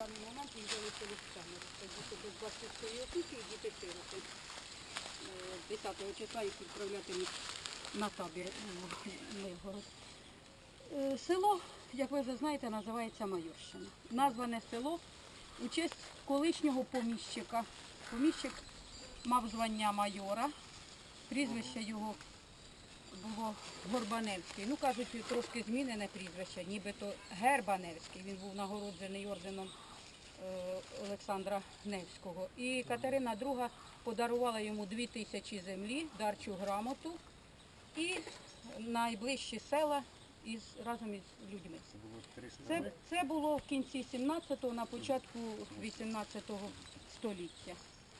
даний момент він в камері. Це діти без батьківської опіки і діти сироти. Е, 10 числа їх відправлятимуть на табір Миргород. Е, Село, як ви вже знаєте, називається Майорщина. Назване село у честь колишнього поміщика. Поміщик мав звання майора, прізвище його було Горбаневський. Ну, кажуть, трошки змінене прізвище, нібито Гербаневський. Він був нагороджений орденом е, Олександра Невського. І Катерина II подарувала йому дві тисячі землі, дарчу грамоту і найближчі села із, разом із людьми. Це, це було в кінці 17-го, на початку 18-го століття.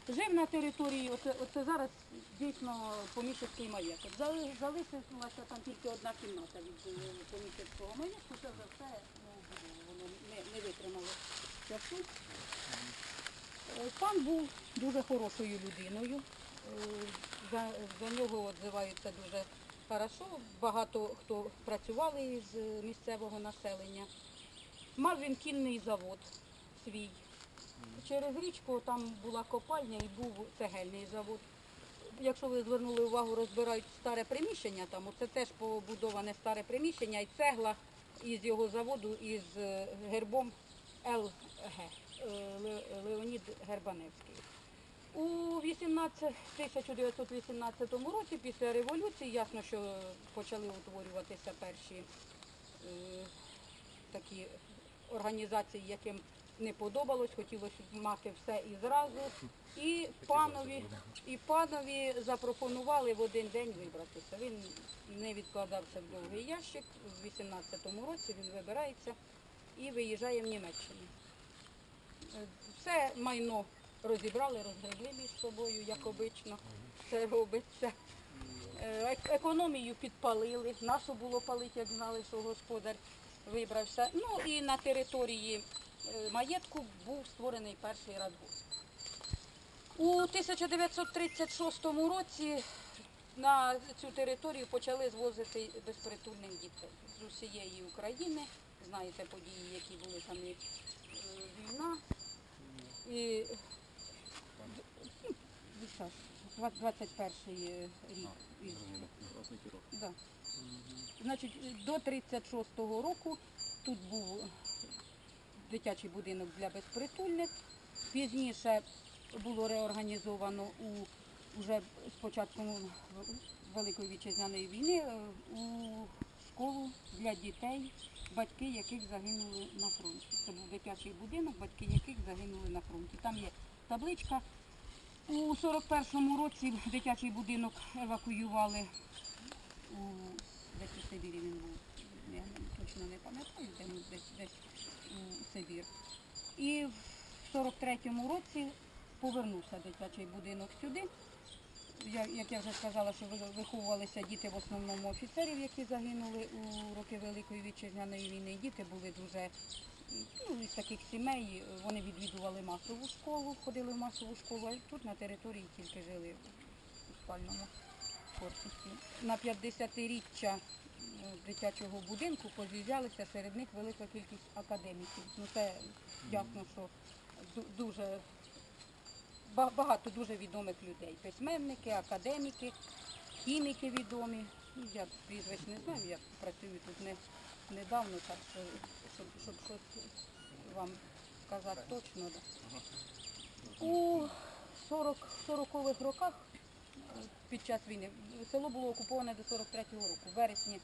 Жив на території, оце, оце зараз дійсно поміщицький маєток. Зали- Залишилася там тільки одна кімната від е, поміщицького маєтку, це вже все ну, воно не, не витримало Е, Пан був дуже хорошою людиною. Е, За, за нього відзиваються дуже хорошо. Багато хто працювали із місцевого населення. Мав він кінний завод свій. Через річку там була копальня і був цегельний завод. Якщо ви звернули увагу, розбирають старе приміщення, там оце теж побудоване старе приміщення і цегла із його заводу із е, гербом ЛГ е, Леонід Гербаневський. У 18, 1918 році, після революції, ясно, що почали утворюватися перші е, такі організації, яким не подобалось, хотілося мати все і зразу. І панові, і панові запропонували в один день вибратися. Він не відкладався в довгий ящик. У 18-му році він вибирається і виїжджає в Німеччину. Е, Все майно розібрали, розгребли між собою, як обично це робиться. Е, Економію підпалили, нашу було палити, як знали, що господар вибрався. Ну і на території е, маєтку був створений перший радгосп. У 1936 році на цю територію почали звозити безпритульних дітей з усієї України. Знаєте події, які були там і е, війна. І ну, щас, 21 рік. Да. Значить, до 36-го року тут був дитячий будинок для безпритульних. Пізніше було реорганізовано у вже з початком Великої вітчизняної війни е, у школу для дітей, батьки яких загинули на фронті. Це був дитячий будинок, батьки яких загинули на фронті. Там є табличка. У 41-му році дитячий будинок евакуювали у десь у Сибірі він був. Я точно не пам'ятаю, де десь десь у Сибір. І в 43-му році повернувся дитячий будинок сюди. Я, як я вже сказала, що виховувалися діти в основному офіцерів, які загинули у роки Великої вітчизняної війни. Діти були дуже ну, із таких сімей. Вони відвідували масову школу, ходили в масову школу, а тут на території тільки жили у спальному корпусі. На 50-річчя е, дитячого будинку поз'їжджалися серед них велика кількість академіків. Ну це ясно, що дуже багато дуже відомих людей. Письменники, академіки, хіміки відомі. Ну, Я прізвищ не знаю, я працюю тут не, недавно, так що щоб, щоб щось вам сказати точно. Да. У 40, 40-х роках е, під час війни село було окуповане до 43-го року. В вересні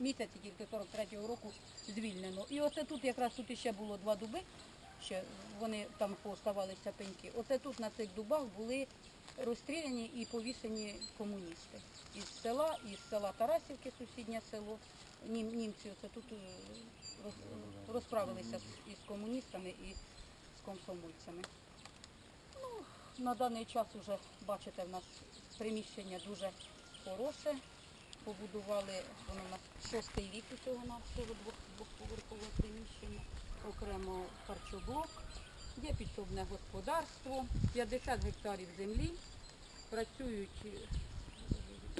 місяці тільки 43-го року звільнено. І оце тут якраз тут іще було два дуби, ще вони там пооставалися пеньки. Оце тут на цих дубах були розстріляні і повішені комуністи. Із села, із села Тарасівки, сусіднє село. Нім, німці оце тут е, роз, розправилися із комуністами і з комсомольцями. Ну, на даний час вже бачите, в нас приміщення дуже хороше. Побудували воно у нас шостий рік усього нашого двох, двохповерхового приміщення, окремо харчоблок, є підсобне господарство, 50 гектарів землі, працюють е,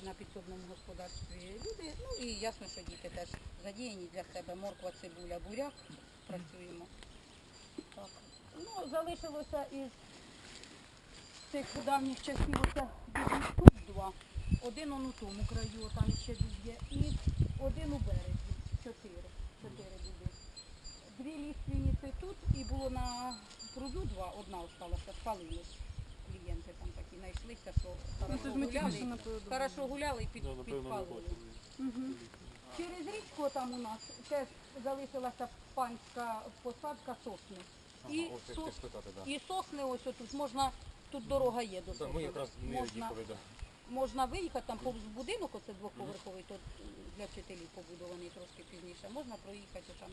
на підсобному господарстві люди. Ну і ясно, що діти теж задіяні для себе. Морква, цибуля, буряк. Працюємо. Так. залишилося із цих давніх часів оце десь тут два. Один он у тому краю, там ще десь є, і один у березі. Чотири. Чотири буде. Дві ліственниці тут і було на пруду два, одна осталася, спалили. Клієнти там такі знайшлися, що Ну, це ж гуляли, хорошо гуляли і під, Да, підпалили. Мгм. Через річку там у нас теж залишилася панська посадка сосни. І, сос- і сосни ось тут можна, тут дорога є до сосни. ми якраз не можна, їхали, да. Можна виїхати, там повз будинок, оце двоповерховий, то для вчителів побудований трошки пізніше. Можна проїхати там.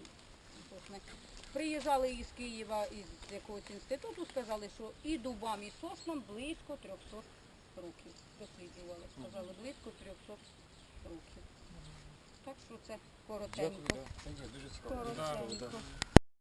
Приїжджали із Києва, із якогось інституту, сказали, що і дубам, і соснам близько 300 років. Досліджували, сказали, близько 300 років. Так що це коротенько. да. Дуже цікаво. Коротенько.